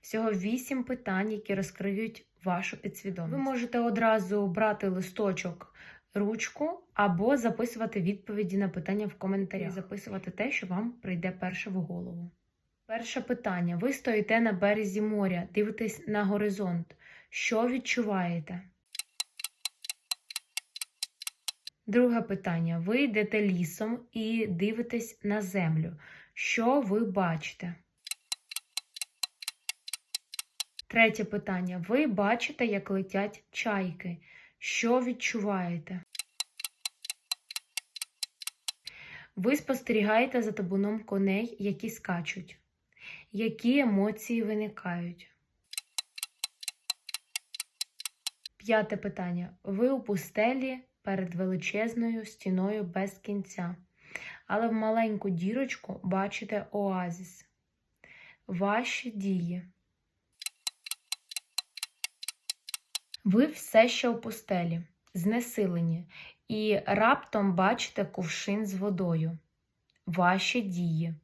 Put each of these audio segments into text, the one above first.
Всього вісім питань, які розкриють вашу підсвідомість. Ви можете одразу брати листочок, ручку або записувати відповіді на питання в коментарях. Записувати те, що вам прийде перше в голову. Перше питання. Ви стоїте на березі моря, дивитесь на горизонт. Що відчуваєте? Друге питання. Ви йдете лісом і дивитесь на землю. Що ви бачите? Третє питання. Ви бачите, як летять чайки. Що відчуваєте? Ви спостерігаєте за табуном коней, які скачуть. Які емоції виникають? П'яте питання. Ви у пустелі перед величезною стіною без кінця, але в маленьку дірочку бачите оазіс. Ваші дії. Ви все ще у пустелі, знесилені, і раптом бачите кувшин з водою. Ваші дії.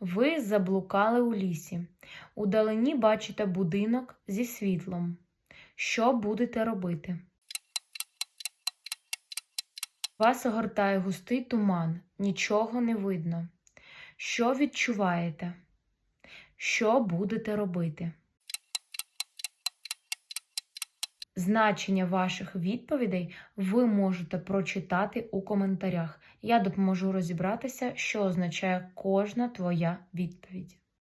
Ви заблукали у лісі. Удалині бачите будинок зі світлом. Що будете робити? Вас огортає густий туман, нічого не видно. Що відчуваєте? Що будете робити? Значення ваших відповідей ви можете прочитати у коментарях. Я допоможу розібратися, що означає кожна твоя відповідь.